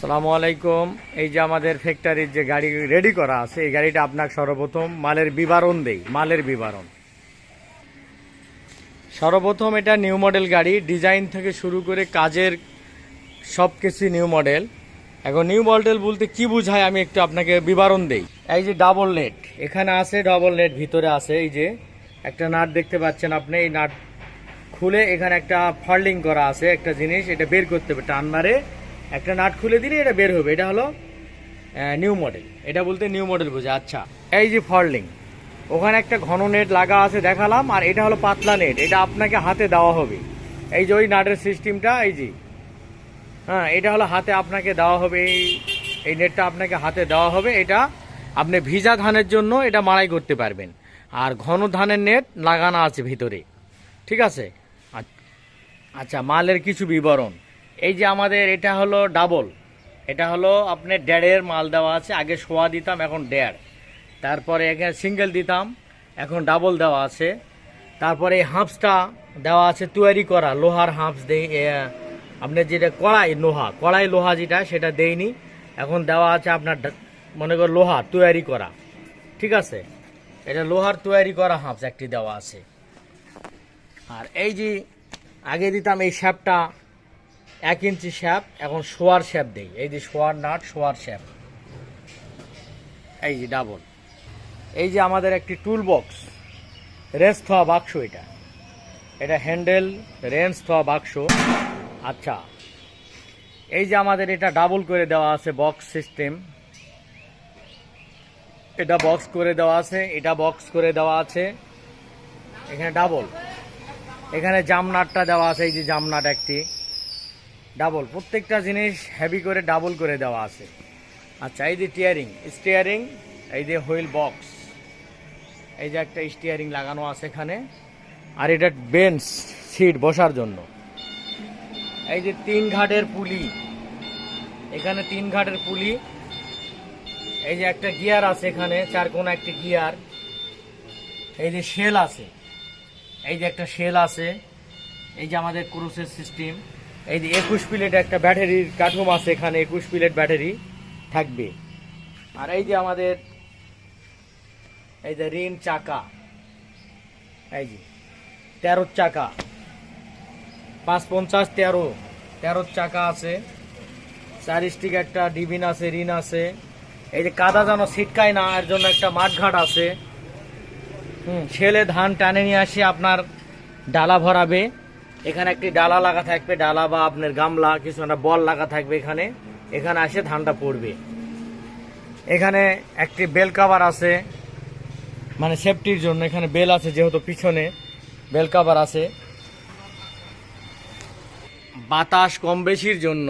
সালামু আলাইকুম। এই যে আমাদের ফ্যাক্টরির যে গাড়ি রেডি করা আছে, এই গাড়িটা আপনাকে সর্বপ্রথম মালের বিবরণ দেই, মালের বিবরণ। সর্বপ্রথম এটা নিউ মডেল গাড়ি ডিজাইন থেকে শুরু করে কাজের সব কিছু নিউ মডেল এখন নিউ মডেল বলতে কি বোঝায় আমি একটু আপনাকে বিবরণ দেই। এই যে ডাবল নেট এখানে আছে ডাবল নেট ভিতরে আছে এই যে একটা নাট দেখতে পাচ্ছেন আপনি, এই নাট খুলে এখানে একটা ফল্ডিং করা আছে, একটা জিনিস, এটা বের করতে হবে টান মারে একটা নাট খুলে দিলে এটা বের হবে। এটা হলো নিউ মডেল এটা বলতে নিউ মডেল বোঝা আচ্ছা এই যে ফল্ডিং ওখানে একটা ঘন নেট লাগা আছে দেখালাম, আর এটা হলো পাতলা নেট এটা আপনাকে হাতে দেওয়া হবে। এই যে ওই নাটের সিস্টেমটা এই যে হ্যাঁ এটা হলো হাতে আপনাকে দেওয়া হবে। এই নেটটা আপনাকে হাতে দেওয়া হবে। এটা আপনি ভিজা ধানের জন্য এটা মাড়াই করতে পারবেন। আর ঘন ধানের নেট লাগানো আছে ভিতরে। ঠিক আছে? আচ্ছা মালের কিছু বিবরণ। এই যে আমাদের এটা হলো ডাবল এটা হলো আপনার ড্যাড়ের মাল দেওয়া আছে, আগে শোয়া দিতাম, এখন ড্যাড় তারপরে এখানে সিঙ্গেল দিতাম, এখন ডাবল দেওয়া আছে। তারপরে এই হাঁপসটা দেওয়া আছে, তৈরি করা, লোহার হাঁপস দেই আপনার যেটা কড়াই, লোহা কড়াই লোহা যেটা, সেটা দেইনি। এখন দেওয়া আছে আপনার মনে কর লোহা, তৈরি করা। ঠিক আছে? এটা লোহার তৈরি করা হাঁপস একটি দেওয়া আছে। আর এই যে আগে দিতাম এই শ্যাপটা এক ইঞ্চি শ্যাপ এখন শোয়ার শ্যাপ দেই। এই যে শোয়ার নাট, শোয়ার শ্যাপ। এই যে ডাবল। এই যে আমাদের একটি টুল বক্স রেঞ্জ থোয়া বাক্স এটা। এটা হ্যান্ডেল রেঞ্জ থোয়া বাক্স। আচ্ছা। এই যে আমাদের এটা ডাবল করে দেওয়া আছে বক্স সিস্টেম এটা বক্স করে দেওয়া আছে, এটা বক্স করে দেওয়া আছে। এখানে ডাবল এখানে জামনাটটা দেওয়া আছে, এই যে জামনাট একটি। ডাবল, প্রত্যেকটা জিনিস হেভি করে ডাবল করে দেওয়া আছে। আচ্ছা এই যে টিয়ারিং স্টিয়ারিং এই যে হুইল বক্স এই যে একটা স্টিয়ারিং লাগানো আছে এখানে, আর এটা বেঞ্চ সিট বসার জন্য। এই যে তিন ঘাটের পুলি, এখানে তিন ঘাটের পুলি, এই যে একটা গিয়ার আছে এখানে, চার কোন একটি গিয়ার এই যে শেল আছে, এই যে একটা শেল আছে, এই যে আমাদের ক্রুসের সিস্টেম এই যে একুশ প্লেট একটা ব্যাটারির কাঠুম আছে এখানে, একুশ প্লেট ব্যাটারি থাকবে। আর এই যে আমাদের, এই যে রিন চাকা, এই যে তেরো চাকা, পাঁচ পঞ্চাশ তেরো তেরো চাকা আছে। চার স্টিক একটা ডিবিন আছে, রিন আছে। এই যে কাদা যেন ছিটকায় না, এর জন্য একটা মাঠঘাট আছে। হুম, ছেলে ধান টানে নিয়ে আসে, আপনার ডালা ভরাবে। এখানে একটি ডালা লাগা থাকবে, ডালা বা আপনার গামলা, কিছু একটা বল লাগা থাকবে এখানে। এখানে আসে ধানটা পড়বে। এখানে একটি বেল কাভার আছে মানে সেফটির জন্য এখানে বেল আছে যেহেতু পিছনে বেল কাভার আছে। বাতাস কম বেশির জন্য,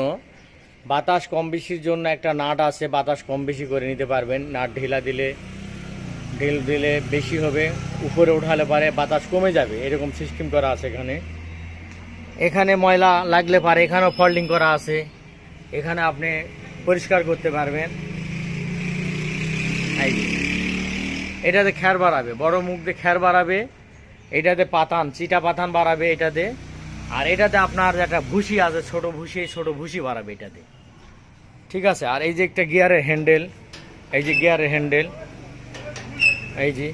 বাতাস কম বেশির জন্য একটা নাট আছে, বাতাস কম বেশি করে নিতে পারবেন। নাট ঢিলা দিলে, ঢিল দিলে বেশি হবে, উপরে উঠালে পারে বাতাস কমে যাবে, এরকম সিস্টেম করা আছে এখানে। এখানে ময়লা লাগলে পারে, এখানেও ফল্ডিং করা আছে। এখানে আপনি পরিষ্কার করতে পারবেন। এটাতে খ্যার বাড়াবে, বড় মুখ দিয়ে খ্যার বাড়াবে, এটাতে পাতান, চিটা পাতান বাড়াবে এটাতে। আর এটাতে আপনার একটা ভুসি আছে, ছোট ভুসি ছোট ভুসি বাড়াবে এটাতে। ঠিক আছে? আর এই যে একটা গিয়ারের হ্যান্ডেল, এই যে গিয়ারের হ্যান্ডেল, এই যে।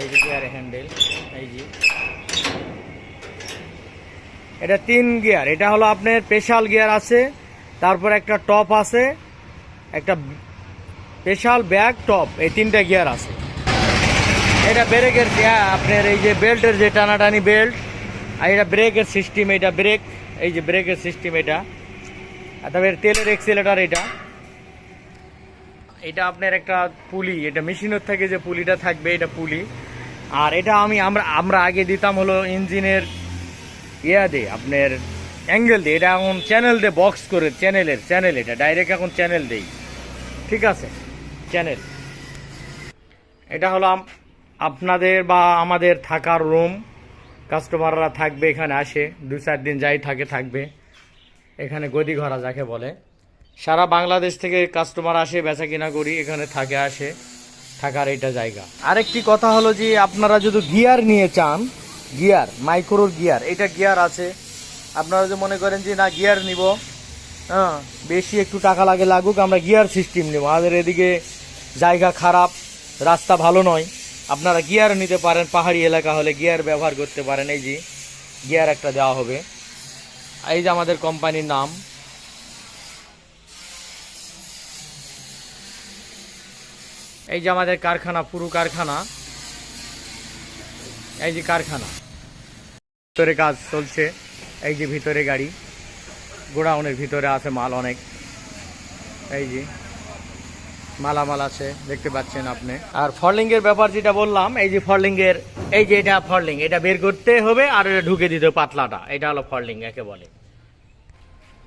এই যে গিয়ারের হ্যান্ডেল, এই যে। এটা তিন গিয়ার। এটা হলো আপনার স্পেশাল গিয়ার আছে, তারপর একটা টপ আছে, একটা স্পেশাল ব্যাগ টপ, এই তিনটা গিয়ার আছে। এটা ব্রেকের আপনার এই যে বেল্টের যে টানাটানি বেল্ট, আর এটা ব্রেকের সিস্টেম, এটা ব্রেক, এই যে ব্রেকের সিস্টেম এটা। তারপরে তেলের এক্সিলেটার এটা। এটা আপনার একটা পুলি, এটা মেশিনের থেকে যে পুলিটা থাকবে, এটা পুলি। আর এটা আমি আমরা আমরা আগে দিতাম হলো ইঞ্জিনের ইয়া দিয়ে আপনার অ্যাঙ্গেল দিয়ে এটা এখন চ্যানেল দিয়ে বক্স করে চ্যানেলের চ্যানেল এটা ডাইরেক্ট এখন চ্যানেল দেই। ঠিক আছে? চ্যানেল এটা হলো আপনাদের বা আমাদের থাকার রুম কাস্টমাররা থাকবে এখানে, আসে দু চার দিন যাই থাকে, থাকবে। এখানে গদি ঘরা যাকে বলে। সারা বাংলাদেশ থেকে কাস্টমার আসে, বেচা কিনা করি, এখানে থাকে, আসে। থাকার এটা জায়গা। আরেকটি কথা হলো যে, আপনারা যদি গিয়ার নিয়ে চান গিয়ার, মাইক্রোর গিয়ার, এটা গিয়ার আছে। আপনারা যদি মনে করেন যে, না, গিয়ার নিব। হ্যাঁ বেশি একটু টাকা লাগে লাগুক, আমরা গিয়ার সিস্টেম নেব। আমাদের এদিকে জায়গা খারাপ, রাস্তা ভালো নয়। আপনারা গিয়ার নিতে পারেন, পাহাড়ি এলাকা হলে গিয়ার ব্যবহার করতে পারেন। এই যে, গিয়ার একটা দেওয়া হবে। এই যে আমাদের কোম্পানির নাম। এই যে আমাদের কারখানা, পুরো কারখানা। এই যে কারখানা। ভিতরে কাজ চলছে, এই যে ভিতরে গাড়ি। গোডাউনের ভিতরে আছে মাল অনেক। এই যে মালামাল আছে, দেখতে পাচ্ছেন আপনি। আর ফরলিং এর ব্যাপার যেটা বললাম, এই যে ফরলিং এর এই যে এটা ফরলিং, এটা বের করতে হবে আর এটা ঢুকে দিতে পাতলাটা। এটা হলো ফরলিং একে বলে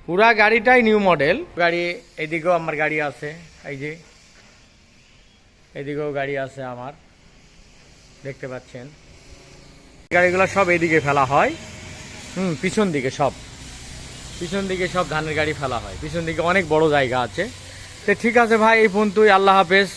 পুরা গাড়িটাই নিউ মডেল। গাড়ি, এদিকেও আমার গাড়ি আছে, এই যে। এদিকেও গাড়ি আছে আমার। দেখতে পাচ্ছেন। গাড়িগুলো সব এদিকে ফেলা হয়। হুম, পিছন দিকে সব। পিছন দিকে সব ধানের গাড়ি ফেলা হয়। পিছন দিকে অনেক বড় জায়গা আছে। তো ঠিক আছে ভাই, এই ফোন তুই আল্লাহ হাফেজ।